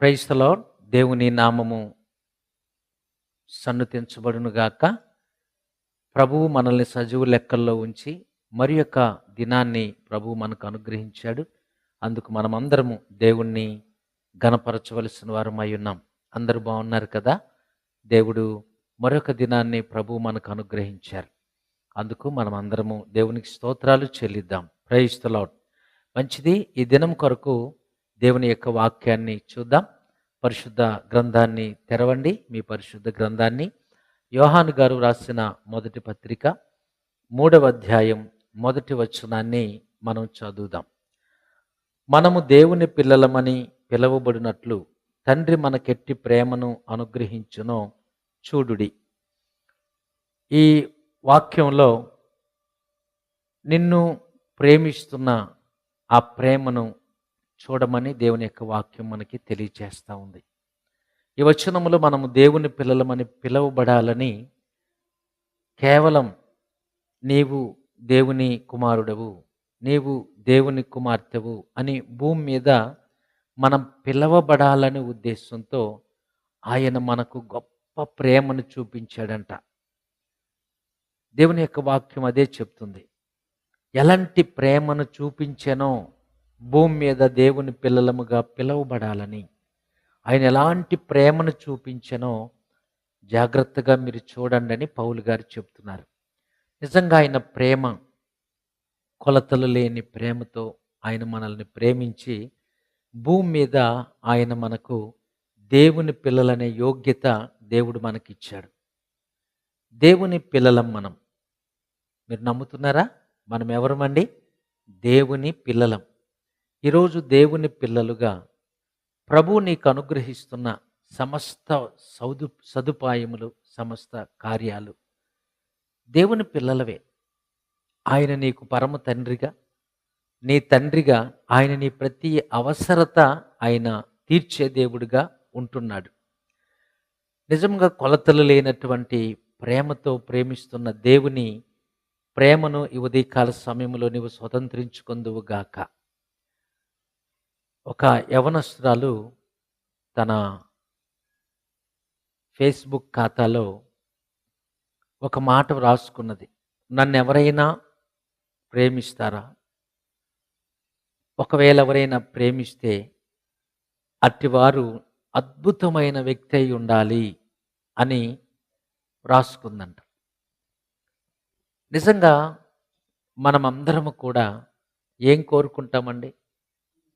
క్రైస్తలో దేవుని నామము సన్నుతించబడునుగాక. ప్రభువు మనల్ని సజీవు లెక్కల్లో ఉంచి మరి యొక్క దినాన్ని ప్రభువు మనకు అనుగ్రహించాడు. అందుకు మనమందరము దేవుణ్ణి గణపరచవలసిన వారమై ఉన్నాం. అందరూ బాగున్నారు కదా? దేవుడు మరొక దినాన్ని ప్రభువు మనకు అనుగ్రహించారు. అందుకు మనం అందరము దేవునికి స్తోత్రాలు చెల్లిద్దాం. ప్రయిస్తలాడ్ మంచిది. ఈ దినం కొరకు దేవుని యొక్క వాక్యాన్ని చూద్దాం. పరిశుద్ధ గ్రంథాన్ని తెరవండి. మీ పరిశుద్ధ గ్రంథాన్ని యోహాను గారు రాసిన మొదటి పత్రిక మూడవ అధ్యాయం మొదటి వచనాన్ని మనం చదువుదాం. మనము దేవుని పిల్లలమని పిలువబడినట్లు తండ్రి మనకెట్టి ప్రేమను అనుగ్రహించునో చూడుడి. ఈ వాక్యంలో నిన్ను ప్రేమిస్తున్న ఆ ప్రేమను చూడమని దేవుని యొక్క వాక్యం మనకి తెలియజేస్తూ ఉంది. ఈ వచనములో మనము దేవుని పిల్లలమని పిలువబడాలని కేవలం నీవు దేవుని కుమారుడవు నీవు దేవుని కుమార్తెవు అని భూమి మీద మనం పిలవబడాలనే ఉద్దేశంతో ఆయన మనకు గొప్ప ప్రేమను చూపించాడంట. దేవుని యొక్క వాక్యం అదే చెప్తుంది. ఎలాంటి ప్రేమను చూపించానో భూమి మీద దేవుని పిల్లలముగా పిలువబడాలని. ఆయన ఎలాంటి ప్రేమను చూపించానో జాగ్రత్తగా మీరు చూడండి అని పౌలు గారు చెప్తున్నారు. నిజంగా ఆయన ప్రేమ కొలతలు లేని ప్రేమతో ఆయన మనల్ని ప్రేమించి భూమి మీద ఆయన మనకు దేవుని పిల్లలనే యోగ్యత దేవుడు మనకిచ్చాడు. దేవుని పిల్లలం మనం. మీరు నమ్ముతున్నారా? మనం ఎవరమండి దేవుని పిల్లలం. ఈరోజు దేవుని పిల్లలుగా ప్రభు నీకు అనుగ్రహిస్తున్న సమస్త సౌదు సదుపాయములు సమస్త కార్యాలు దేవుని పిల్లలవే. ఆయన నీకు పరమ తండ్రిగా నీ తండ్రిగా ఆయన నీ ప్రతి అవసరత ఆయన తీర్చే దేవుడిగా ఉంటున్నాడు. నిజంగా కొలతలు లేనటువంటి ప్రేమతో ప్రేమిస్తున్న దేవుని ప్రేమను ఈ ఉదయకాల సమయంలో నీవు స్వతంత్రించుకుందువుగాక ఒక యవనస్తురాలు తన ఫేస్బుక్ ఖాతాలో ఒక మాట వ్రాసుకున్నది. నన్ను ఎవరైనా ప్రేమిస్తారా? ఒకవేళ ఎవరైనా ప్రేమిస్తే అట్టివారు అద్భుతమైన వ్యక్తి అయి ఉండాలి అని రాసుకుందంట నిజంగా మనమందరము కూడా ఏం కోరుకుంటామండి?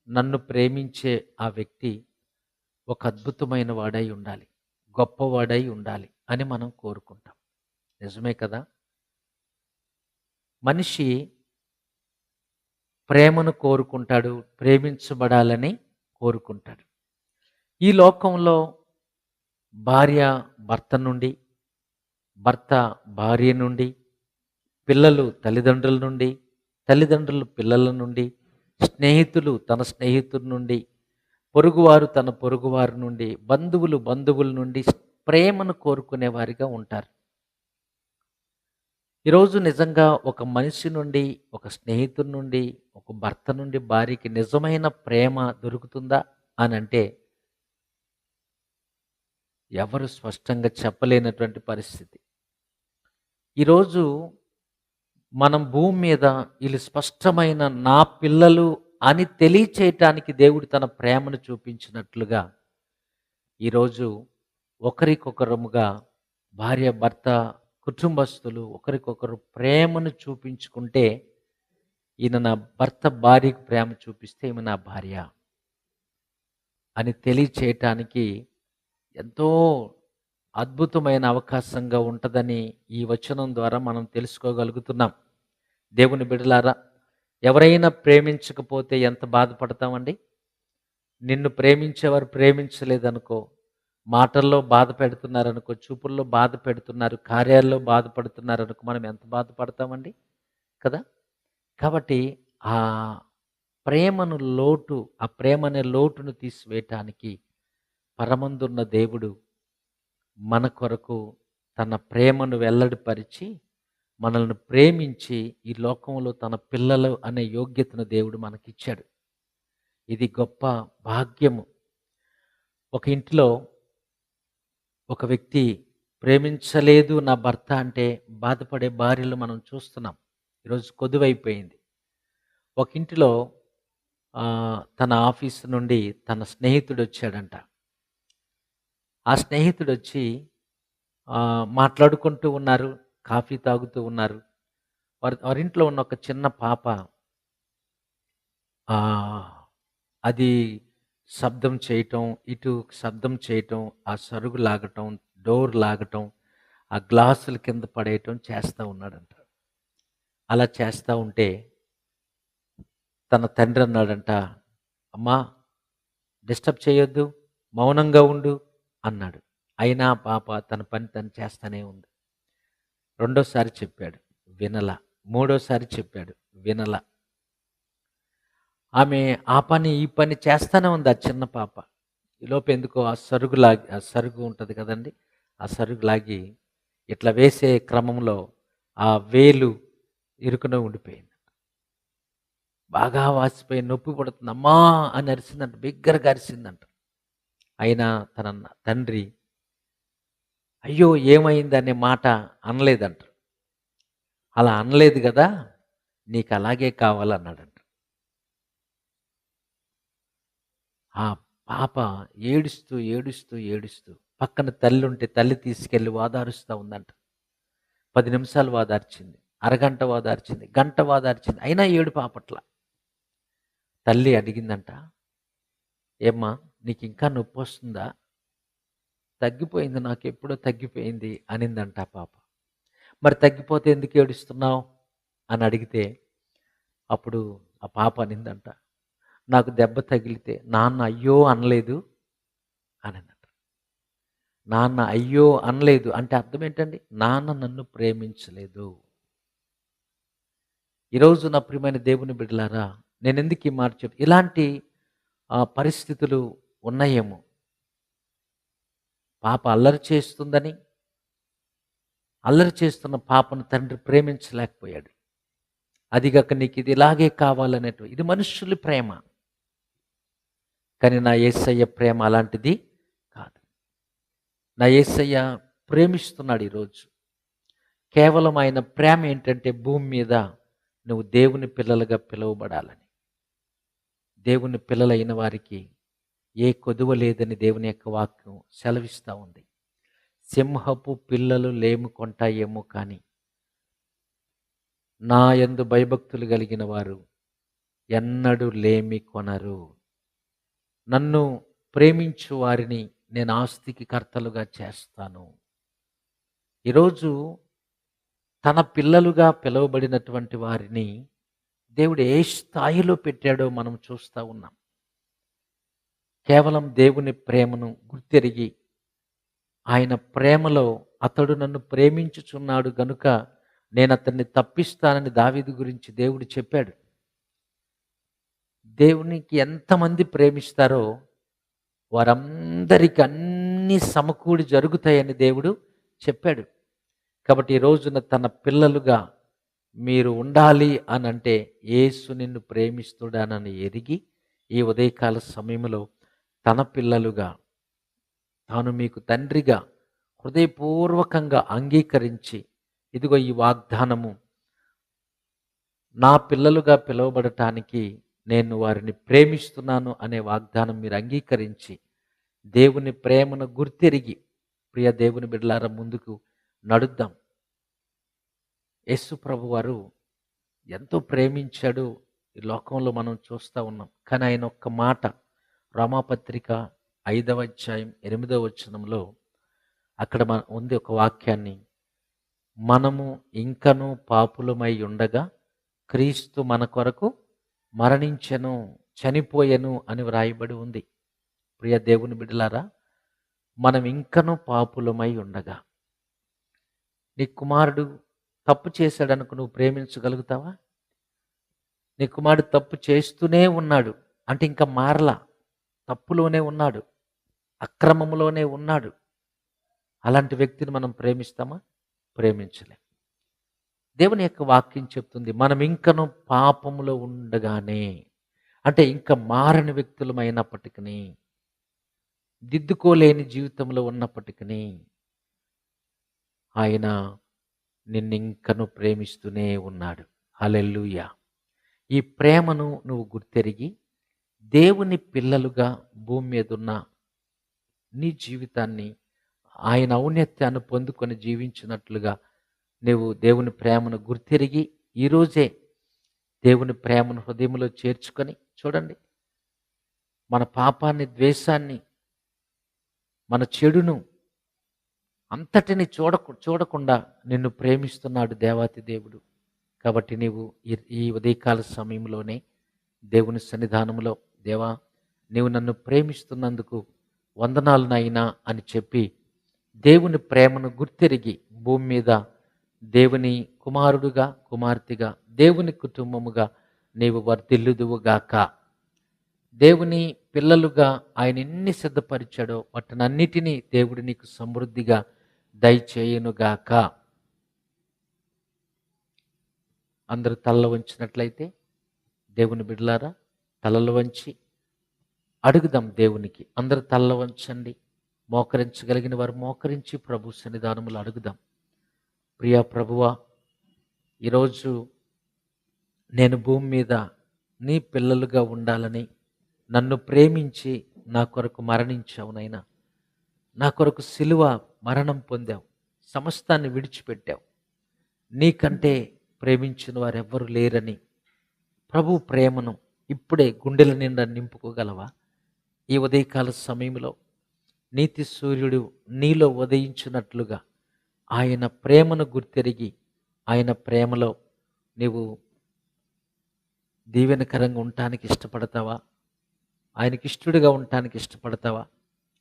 నన్ను ప్రేమించే ఆ వ్యక్తి ఒక అద్భుతమైన వాడై ఉండాలి గొప్పవాడై ఉండాలి అని మనం కోరుకుంటాం. నిజమే కదా? మనిషి ప్రేమను కోరుకుంటాడు ప్రేమించబడాలని కోరుకుంటాడు. ఈ లోకంలో భార్య భర్త నుండి భర్త భార్య నుండి పిల్లలు తల్లిదండ్రుల నుండి తల్లిదండ్రులు పిల్లల నుండి స్నేహితులు తన స్నేహితుల నుండి పొరుగువారు తన పొరుగువారి నుండి బంధువులు బంధువుల నుండి ప్రేమను కోరుకునేవారిగా ఉంటారు. ఈరోజు నిజంగా ఒక మనిషి నుండి ఒక స్నేహితుడి నుండి ఒక భర్త నుండి భార్యకి నిజమైన ప్రేమ దొరుకుతుందా అని అంటే ఎవరు స్పష్టంగా చెప్పలేనటువంటి పరిస్థితి. ఈరోజు మనం భూమి మీద వీళ్ళు స్పష్టమైన నా పిల్లలు అని తెలియచేయటానికి దేవుడు తన ప్రేమను చూపించినట్లుగా ఈరోజు ఒకరికొకరముగా భార్య భర్త కుటుంబస్తులు ఒకరికొకరు ప్రేమను చూపించుకుంటే ఈయన నా భర్త భార్యకు ప్రేమ చూపిస్తే ఈమె నా భార్య అని తెలియచేయటానికి ఎంతో అద్భుతమైన అవకాశంగా ఉంటుందని ఈ వచనం ద్వారా మనం తెలుసుకోగలుగుతున్నాం. దేవుని బిడలారా ఎవరైనా ప్రేమించకపోతే ఎంత బాధపడతామండి? నిన్ను ప్రేమించేవారు ప్రేమించలేదనుకో మాటల్లో బాధ పెడుతున్నారనుకో చూపుల్లో బాధ పెడుతున్నారు కార్యాల్లో బాధపడుతున్నారనుకో మనం ఎంత బాధపడతామండి? కదా? కాబట్టి ఆ ప్రేమను లోటు ఆ ప్రేమ అనే లోటును తీసివేయటానికి పరమందున్న దేవుడు మన కొరకు తన ప్రేమను వెల్లడిపరిచి మనల్ని ప్రేమించి ఈ లోకంలో తన పిల్లలు అనే యోగ్యతను దేవుడు మనకిచ్చాడు. ఇది గొప్ప భాగ్యము. ఒక ఇంటిలో ఒక వ్యక్తి ప్రేమించలేదు నా భర్త అంటే బాధపడే భార్యలు మనం చూస్తున్నాం. ఈరోజు కొదువైపోయింది. ఒక ఇంటిలో తన ఆఫీస్ నుండి తన స్నేహితుడు వచ్చాడంట ఆ స్నేహితుడు వచ్చి మాట్లాడుకుంటూ ఉన్నారు కాఫీ తాగుతూ ఉన్నారు. వారి వారింట్లో ఉన్న ఒక చిన్న పాప అది శబ్దం చేయటం ఇటు శబ్దం చేయటం ఆ సరుగు లాగటం డోర్ లాగటం ఆ గ్లాసుల కింద పడేయటం చేస్తూ ఉన్నాడంట. అలా చేస్తూ ఉంటే తన తండ్రి అన్నాడంట అమ్మా డిస్టర్బ్ చేయొద్దు మౌనంగా ఉండు అన్నాడు. అయినా పాప తన పని తను చేస్తానే ఉంది. రెండోసారి చెప్పాడు వినల. మూడోసారి చెప్పాడు వినల. ఆమె ఆ పని ఈ పని చేస్తానే ఉంది ఆ చిన్న పాప. ఈలోపు ఎందుకో ఆ సరుగు లాగి ఆ సరుగు ఉంటుంది కదండి ఆ సరుగు లాగి ఇట్లా వేసే క్రమంలో ఆ వేలు ఇరుకున ఉండిపోయింది. బాగా వాసిపోయి నొప్పి పడుతుంది. అమ్మా అని అరిసిందంట బిగ్గరగా అరిసిందంట. అయినా తన తండ్రి అయ్యో ఏమైంది అనే మాట అనలేదంట. అలా అనలేదు కదా నీకు అలాగే కావాలన్నాడంట. ఆ పాప ఏడుస్తూ ఏడుస్తూ ఏడుస్తూ పక్కన తల్లి ఉంటే తల్లి తీసుకెళ్ళి వాదారుస్తూ ఉందంట. పది నిమిషాలు వాదార్చింది అరగంట వాదార్చింది గంట వాదార్చింది అయినా ఏడు పాపట్ల తల్లి అడిగిందంట ఏమ్మా నీకు ఇంకా నొప్పి వస్తుందా తగ్గిపోయింది నాకు ఎప్పుడో తగ్గిపోయింది అనిందంట ఆ పాప. మరి తగ్గిపోతే ఎందుకు ఏడుస్తున్నావు? అని అడిగితే అప్పుడు ఆ పాప అనిందంట నాకు దెబ్బ తగిలితే నాన్న అయ్యో అనలేదు అనిందంట. నాన్న అయ్యో అనలేదు అంటే అర్థం ఏంటండి నాన్న నన్ను ప్రేమించలేదు. ఈరోజు నా ప్రియమైన దేవుని బిడ్డలారా నేను ఎందుకు ఈ మాట చెప్ ఇలాంటి ఆ, పరిస్థితులు ఉన్నాయేమో. పాప అల్లరి చేస్తుందని అల్లరి చేస్తున్న పాపను తండ్రి ప్రేమించలేకపోయాడు. అదిగాక నీకు ఇది ఇలాగే కావాలనేటు ఇది మనుషుల ప్రేమ. కానీ నా ఏసయ్య ప్రేమ అలాంటిది కాదు. నా ఏసయ్య ప్రేమిస్తున్నాడు ఈరోజు. కేవలం ఆయన ప్రేమ ఏంటంటే భూమి మీద నువ్వు దేవుని పిల్లలుగా పిలువబడాలని. దేవుని పిల్లలైన వారికి ఏ కొదువ లేదని దేవుని యొక్క వాక్యం సెలవిస్తూ ఉంది. సింహపు పిల్లలు లేము కొంటాయేమో కానీ నా ఎందు భయభక్తులు కలిగిన వారు ఎన్నడూ లేమి కొనరు. నన్ను ప్రేమించు వారిని నేను ఆస్తికి కర్తలుగా చేస్తాను. ఈరోజు తన పిల్లలుగా పిలువబడినటువంటి వారిని దేవుడు ఏ స్థాయిలో పెట్టాడో మనం చూస్తూ ఉన్నాం. కేవలం దేవుని ప్రేమను గుర్తెరిగి ఆయన ప్రేమలో అతడు నన్ను ప్రేమించుచున్నాడు గనుక నేను అతన్ని తప్పిస్తానని దావీదు గురించి దేవుడు చెప్పాడు. దేవునికి ఎంతమంది ప్రేమిస్తారో వారందరికి అన్ని సమకూడి జరుగుతాయని దేవుడు చెప్పాడు. కాబట్టి ఈ రోజున తన పిల్లలుగా మీరు ఉండాలి అని అంటే యేసు నిన్ను ప్రేమిస్తుడానని ఎరిగి ఈ ఉదయకాల సమయంలో తన పిల్లలుగా తాను మీకు తండ్రిగా హృదయపూర్వకంగా అంగీకరించి ఇదిగో ఈ వాగ్దానము నా పిల్లలుగా పిలువబడటానికి నేను వారిని ప్రేమిస్తున్నాను అనే వాగ్దానం మీరు అంగీకరించి దేవుని ప్రేమను గుర్తెరిగి ప్రియ దేవుని బిడ్డలార ముందుకు నడుద్దాం. యేసు ప్రభు వారు ఎంతో ప్రేమించాడు ఈ లోకంలో మనం చూస్తూ ఉన్నాం. కానీ ఆయన ఒక్క మాట రామాపత్రిక ఐదవ అధ్యాయం ఎనిమిదవ వచనంలో అక్కడ మన ఉంది ఒక వాక్యాన్ని. మనము ఇంకను పాపులమై ఉండగా క్రీస్తు మన కొరకు మరణించెను చనిపోయెను అని వ్రాయబడి ఉంది. ప్రియ దేవుని బిడ్డలారా మనం ఇంకను పాపులమై ఉండగా. నీ కుమారుడు తప్పు చేశాడనుకు నువ్వు ప్రేమించగలుగుతావా? నీ కుమారుడు తప్పు చేస్తూనే ఉన్నాడు అంటే ఇంకా మారలా. తప్పులోనే ఉన్నాడు అక్రమంలోనే ఉన్నాడు. అలాంటి వ్యక్తిని మనం ప్రేమిస్తామా? ప్రేమించలేం. దేవుని యొక్క వాక్యం చెప్తుంది మనం ఇంకను పాపములో ఉండగానే అంటే ఇంకా మారని వ్యక్తులమైనప్పటికీ దిద్దుకోలేని జీవితంలో ఉన్నప్పటికీ ఆయన నిన్నింకను ప్రేమిస్తూనే ఉన్నాడు. అలెల్లుయ ఈ ప్రేమను నువ్వు గుర్తెరిగి దేవుని పిల్లలుగా భూమి మీద ఉన్న నీ జీవితాన్ని ఆయన ఔన్నత్యాన్ని పొందుకొని జీవించినట్లుగా నువ్వు దేవుని ప్రేమను గుర్తిరిగి ఈరోజే దేవుని ప్రేమను హృదయంలో చేర్చుకొని చూడండి. మన పాపాన్ని ద్వేషాన్ని మన చెడును అంతటిని చూడకు చూడకుండా నిన్ను ప్రేమిస్తున్నాడు దేవాతి దేవుడు. కాబట్టి నీవు ఈ- ఈ ఉదయకాల సమయంలోనే దేవుని సన్నిధానంలో దేవా నీవు నన్ను ప్రేమిస్తున్నందుకు వందనాలు నాయనా అని చెప్పి దేవుని ప్రేమను గుర్తిరిగి భూమి మీద దేవుని కుమారుడుగా కుమార్తెగా దేవుని కుటుంబముగా నీవు వర్ధిల్లుదువుగాక. దేవుని పిల్లలుగా ఆయన ఎన్ని సిద్ధపరిచాడో వాటినన్నిటినీ దేవుడు నీకు సమృద్ధిగా దయచేయునుగాక. అందరూ తల్ల ఉంచినట్లయితే దేవుని బిడ్డలారా తలలు వంచి అడుగుదాం దేవునికి. అందరూ తలలు వంచండి. మోకరించగలిగిన వారు మోకరించి ప్రభు సన్నిధానములు అడుగుదాం. ప్రియా ప్రభువా ఈరోజు నేను భూమి మీద నీ పిల్లలుగా ఉండాలని నన్ను ప్రేమించి నా కొరకు మరణించావు నైనా నా కొరకు సిలువ మరణం పొందావు. సమస్తాన్ని విడిచిపెట్టావు. నీకంటే ప్రేమించిన వారెవ్వరు లేరని ప్రభు ప్రేమను ఇప్పుడే గుండెల నిండా నింపుకోగలవా? ఈ ఉదయకాల సమయంలో నీతి సూర్యుడు నీలో ఉదయించినట్లుగా ఆయన ప్రేమను గుర్తెరిగి ఆయన ప్రేమలో నీవు దీవెనకరంగా ఉండటానికి ఇష్టపడతావా? ఆయనకి ఇష్టడుగా ఉండటానికి ఇష్టపడతావా?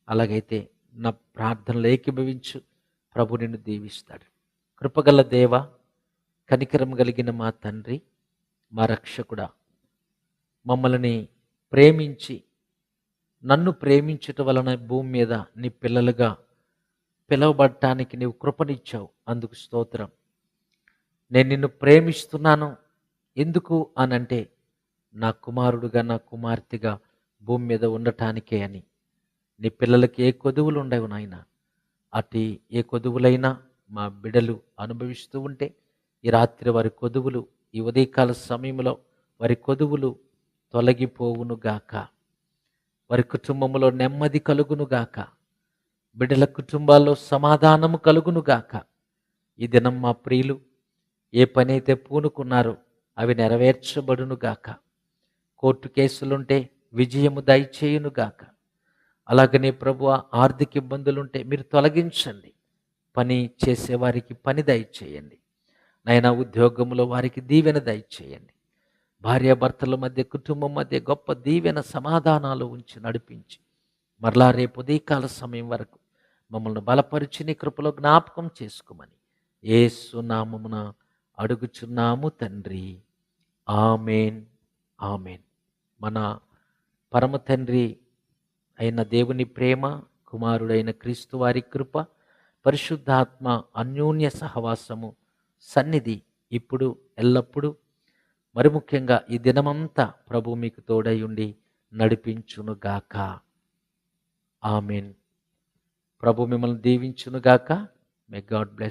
అలాగైతే నా ప్రార్థనలు ఏకీభవించు. ప్రభు నిన్ను దీవిస్తాడు. కృపగల దేవ కనికరం కలిగిన మా తండ్రి మా రక్షకుడా మమ్మల్ని ప్రేమించి నన్ను ప్రేమించుట వలన భూమి మీద నీ పిల్లలుగా పిలవబడటానికి నీవు కృపనిచ్చావు. అందుకు స్తోత్రం. నేను నిన్ను ప్రేమిస్తున్నాను. ఎందుకు అనంటే నా కుమారుడుగా నా కుమార్తెగా భూమి మీద ఉండటానికే అని. నీ పిల్లలకి ఏ కొదువులు ఉండవు నాయన. అటు ఏ కొదువులైనా మా బిడలు అనుభవిస్తూ ఉంటే ఈ రాత్రి వారి కొదువులు ఈ ఉదయకాల సమయంలో వారి కొదువులు తొలగిపోవును గాక వారి కుటుంబంలో నెమ్మది కలుగును గాక బిడ్డల కుటుంబాల్లో సమాధానము కలుగును గాక ఈ దినం మా ప్రియులు ఏ పని అయితే పూనుకున్నారో అవి నెరవేర్చబడునుగాక. కోర్టు కేసులుంటే విజయము దయచేయునుగాక. అలాగనే ప్రభు ఆర్థిక ఇబ్బందులుంటే మీరు తొలగించండి. పని చేసేవారికి పని దయచేయండి. నైనా ఉద్యోగంలో వారికి దీవెన దయచేయండి. భార్యాభర్తల మధ్య కుటుంబం మధ్య గొప్ప దీవెన సమాధానాలు ఉంచి నడిపించి మరలా రేపు ఉదయకాల సమయం వరకు మమ్మల్ని బలపరిచిని కృపలో జ్ఞాపకం చేసుకోమని ఏసునామమున అడుగుచున్నాము తండ్రి. ఆమెన్. ఆమెన్. మన పరమ తండ్రి అయిన దేవుని ప్రేమ కుమారుడైన క్రీస్తు వారి కృప పరిశుద్ధాత్మ అన్యోన్య సహవాసము సన్నిధి ఇప్పుడు ఎల్లప్పుడూ మరి ముఖ్యంగా ఈ దినమంతా ప్రభు మీకు తోడై ఉండి నడిపించునుగాక ఆమెన్. ప్రభు మిమ్మల్ని దీవించునుగాక మే గాడ్ బ్లెస్